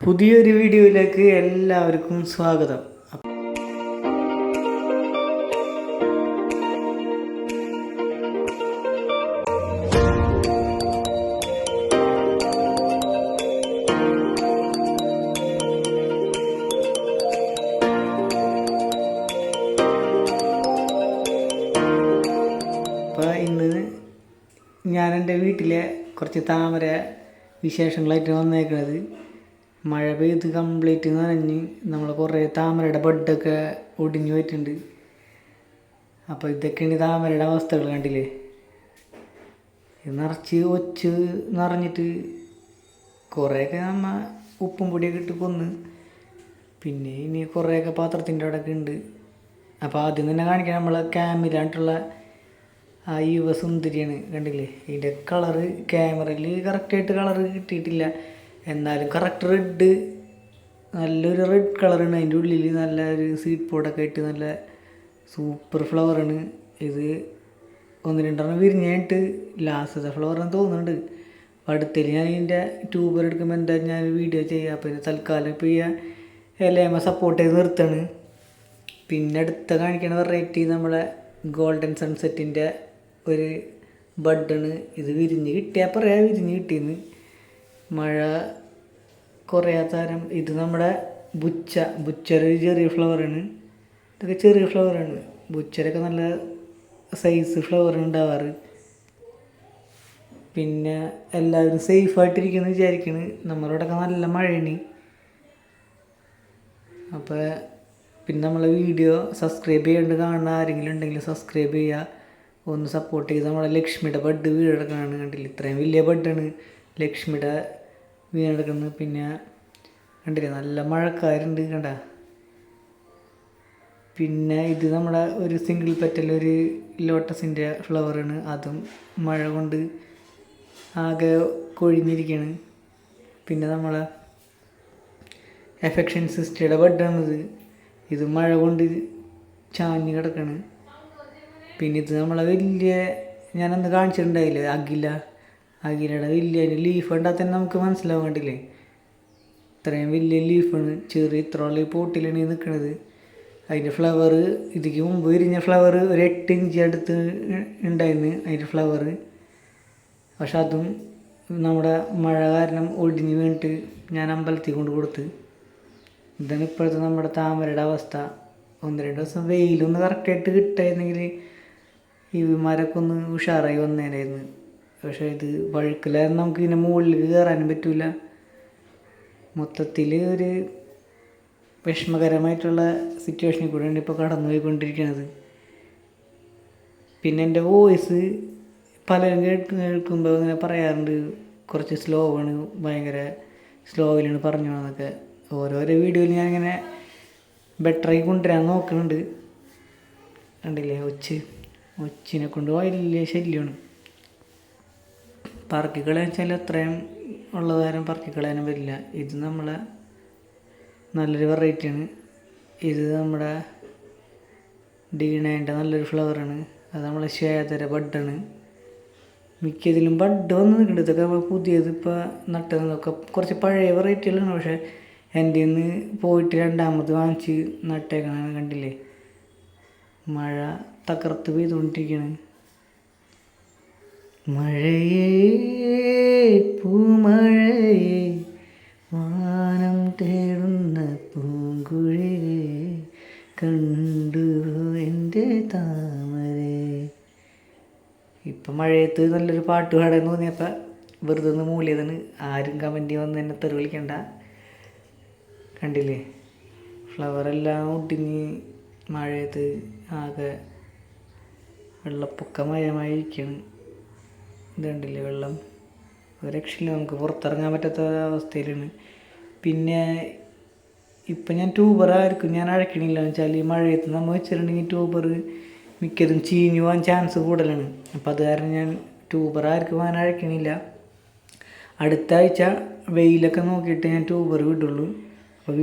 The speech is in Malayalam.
പുതിയൊരു വീഡിയോയിലേക്ക് എല്ലാവർക്കും സ്വാഗതം. അപ്പോൾ ഇന്ന് ഞാൻ എന്റെ വീട്ടിലെ കുറച്ച് താമര വിശേഷങ്ങളായിട്ട് വന്നേക്കുന്നത് മഴ പെയ്ത് കംപ്ലീറ്റ് നനഞ്ഞ് നമ്മൾ കുറേ താമരയുടെ ബഡൊക്കെ ഒടിഞ്ഞു പോയിട്ടുണ്ട്. അപ്പോൾ ഇതൊക്കെയാണ് താമരയുടെ അവസ്ഥകൾ കണ്ടില്ലേ? നിറച്ച് ഒച്ച് നിറഞ്ഞിട്ട് കുറേയൊക്കെ നമ്മ ഉപ്പും പൊടിയൊക്കെ ഇട്ട് കൊന്ന്. പിന്നെ ഇനി കുറേയൊക്കെ പാത്രത്തിന്റെ അവിടെയൊക്കെ ഉണ്ട്. അപ്പോൾ ആദ്യം തന്നെ കാണിക്കാൻ നമ്മളെ ക്യാമിലായിട്ടുള്ള ആ യുവസുന്ദരിയാണ് കണ്ടില്ലേ? ഇതിന്റെ കളറ് ക്യാമറയിൽ കറക്റ്റായിട്ട് കളറ് കിട്ടിയിട്ടില്ല. എന്നാലും കറക്റ്റ് റെഡ് നല്ലൊരു റെഡ് കളറാണ് അതിന്റെ ഉള്ളിൽ നല്ല ഒരു സീഡ് പോഡൊക്കെ ഇട്ട് നല്ല സൂപ്പർ ഫ്ലവറാണ് ഇത് ഒന്ന് രണ്ടെണ്ണം വിരിഞ്ഞായിട്ട് ലാസ്റ്റത്തെ ഫ്ലവറാന്ന് തോന്നുന്നുണ്ട്. അടുത്തിൽ ഞാൻ ഇതിന്റെ ട്യൂബർ എടുക്കുമ്പോൾ എന്തായാലും ഞാൻ വീഡിയോ ചെയ്യാം. അപ്പോൾ ഇത് തൽക്കാലം ഇപ്പോൾ ഈ ഇലയമ്മ സപ്പോർട്ട് ചെയ്ത് നിർത്താണ് പിന്നെ അടുത്ത കാണിക്കുന്ന വെറൈറ്റി നമ്മളെ ഗോൾഡൻ സൺസെറ്റിന്റെ ഒരു ബഡാണ് ഇത് വിരിഞ്ഞ് കിട്ടിയാൽ പറയാം വിരിഞ്ഞ് കിട്ടിയെന്ന്. മഴ കുറയാത്താരം. ഇത് നമ്മുടെ ബുച്ച ബുച്ചര ഒരു ചെറിയ ഫ്ലവറാണ് ഇതൊക്കെ ചെറിയ ഫ്ലവറാണ് ബുച്ചരൊക്കെ നല്ല സൈസ് ഫ്ലവറാണ് ഉണ്ടാവാറ്. പിന്നെ എല്ലാവരും സേഫായിട്ടിരിക്കുന്നു വിചാരിക്കുന്നു നമ്മളോടൊക്കെ നല്ല മഴയാണ്. അപ്പോൾ പിന്നെ നമ്മളെ വീഡിയോ സബ്സ്ക്രൈബ് ചെയ്യേണ്ട കാണുന്ന ആരെങ്കിലും ഉണ്ടെങ്കിൽ സബ്സ്ക്രൈബ് ചെയ്യുക. ഒന്ന് സപ്പോർട്ട് ചെയ്ത് നമ്മളെ ലക്ഷ്മിയുടെ ബഡ് വീടൊക്കെ കാണുന്നുണ്ടെങ്കിൽ ഇത്രയും വലിയ ബഡാണ് ലക്ഷ്മിയുടെ വീടെടുക്കുന്നത് പിന്നെ കണ്ടില്ലേ നല്ല മഴക്കാരുണ്ട് കണ്ട? പിന്നെ ഇത് നമ്മുടെ ഒരു സിംഗിൾ പെറ്റൽ ഒരു ലോട്ടസിന്റെ ഫ്ലവറാണ് അതും മഴ കൊണ്ട് ആകെ കൊഴിഞ്ഞിരിക്കുകയാണ് പിന്നെ നമ്മളെ എഫെക്ഷൻ സിസ്റ്റയുടെ ബെഡാണിത് ഇത് മഴ കൊണ്ട് ചാഞ്ഞ് കിടക്കാണ് പിന്നെ ഇത് നമ്മളെ വലിയ ഞാനന്ന് കാണിച്ചിട്ടുണ്ടായില്ലേ അഖില? അഖിലയുടെ വലിയ ലീഫ് കണ്ടാൽ തന്നെ നമുക്ക് മനസ്സിലാവാൻ വേണ്ടില്ലേ ഇത്രയും വലിയ ലീഫാണ് ചെറിയ ഇത്രയുള്ള ഈ പോട്ടിലാണ് ഈ നിൽക്കുന്നത് അതിന്റെ ഫ്ലവർ ഇതിക്ക് മുമ്പ് വിരിഞ്ഞ ഫ്ലവർ ഒരു എട്ട് ഇഞ്ച് അടുത്ത് ഉണ്ടായിരുന്നു അതിന്റെ ഫ്ലവർ പക്ഷെ അതും നമ്മുടെ മഴ കാരണം ഒടിഞ്ഞ് വീണിട്ട് ഞാൻ അമ്പലത്തിൽ കൊണ്ട് കൊടുത്ത്. ഇതാണ് ഇപ്പോഴത്തെ നമ്മുടെ താമരയുടെ അവസ്ഥ. ഒന്ന് രണ്ട് ദിവസം വെയിലൊന്ന് കറക്റ്റായിട്ട് കിട്ടായിരുന്നെങ്കിൽ ഈ വിമാരൊക്കെ ഒന്ന് ഉഷാറായി വന്നേനായിരുന്നു പക്ഷേ ഇത് വഴുക്കിലായിരുന്നു. നമുക്ക് ഇതിന്റെ മുകളിൽ കയറാനും പറ്റില്ല മൊത്തത്തിൽ ഒരു വിഷമകരമായിട്ടുള്ള സിറ്റുവേഷനിൽ കൂടെയാണ് ഇപ്പോൾ കടന്നു പോയിക്കൊണ്ടിരിക്കുന്നത് പിന്നെ എന്റെ വോയിസ് പലരും കേൾക്ക് കേൾക്കുമ്പോൾ ഇങ്ങനെ പറയാറുണ്ട് കുറച്ച് സ്ലോ ആണ് ഭയങ്കര സ്ലോയിലാണ് പറഞ്ഞു എന്നൊക്കെ. ഓരോരോ വീഡിയോയിൽ ഞാൻ ഇങ്ങനെ ബെറ്ററായി കൊണ്ടുവരാൻ നോക്കുന്നുണ്ട്. കണ്ടില്ലേ? ഒച്ച്. ഒച്ചിനെ കൊണ്ട് വലിയ ശല്യമാണ്. പറക്കി കളയാൻ വെച്ചാൽ അത്രയും ഉള്ളതാരം പറക്കി കളയാനും വരില്ല. ഇത് നമ്മളെ നല്ലൊരു വെറൈറ്റിയാണ് ഇത് നമ്മുടെ ഡീണേന്റെ നല്ലൊരു ഫ്ലവറാണ് അത് നമ്മളെ ശേതര ബഡാണ് മിക്കതിലും ബഡ് വന്ന് നിൽക്കുന്നുണ്ട് ഇതൊക്കെ പുതിയത് ഇപ്പോൾ നട്ടതൊക്കെ കുറച്ച് പഴയ വെറൈറ്റികളാണ് പക്ഷേ എന്റെ നിന്ന് പോയിട്ട് രണ്ടാമത് വാങ്ങിച്ച് നട്ടേക്കണ കണ്ടില്ലേ? മഴ തകർത്ത് പെയ്തുകൊണ്ടിരിക്കുകയാണ് മഴയേ പൂമഴയേ വാനം തേടുന്ന പൂങ്കുഴിയെ കണ്ടു എന്റെ താമരേ. ഇപ്പം മഴയത്ത് നല്ലൊരു പാട്ട് പാടാൻ തോന്നിയപ്പോൾ വെറുതെ ഒന്ന് മൂളിയതാണ്. ആരും കമന്റ് വന്ന് എന്നെ തെറി വിളിക്കണ്ട. കണ്ടില്ലേ? ഫ്ലവറെല്ലാം ഒടിഞ്ഞ് മഴയത്ത് ആകെ വെള്ളപ്പൊക്കമയമായിരിക്കുകയാണ് ഇത് വെള്ളം? രക്ഷയില്ല നമുക്ക് പുറത്തിറങ്ങാൻ പറ്റാത്ത അവസ്ഥയിലാണ്. പിന്നെ ഇപ്പം ഞാൻ ട്യൂബറായിരിക്കും ഞാൻ അഴക്കണില്ല എന്ന് വെച്ചാൽ ഈ മഴയത്ത് നമ്മൾ വെച്ചിട്ടുണ്ടെങ്കിൽ ട്യൂബർ മിക്കതും ചീഞ്ഞു പോകാൻ ചാൻസ് കൂടുതലാണ്. അപ്പം അത് കാരണം ഞാൻ ട്യൂബറായിരിക്കും ഞാൻ അഴക്കണില്ല. അടുത്ത ആഴ്ച വെയിലൊക്കെ നോക്കിയിട്ട് ഞാൻ ട്യൂബർ വിടുള്ളൂ. അപ്പോൾ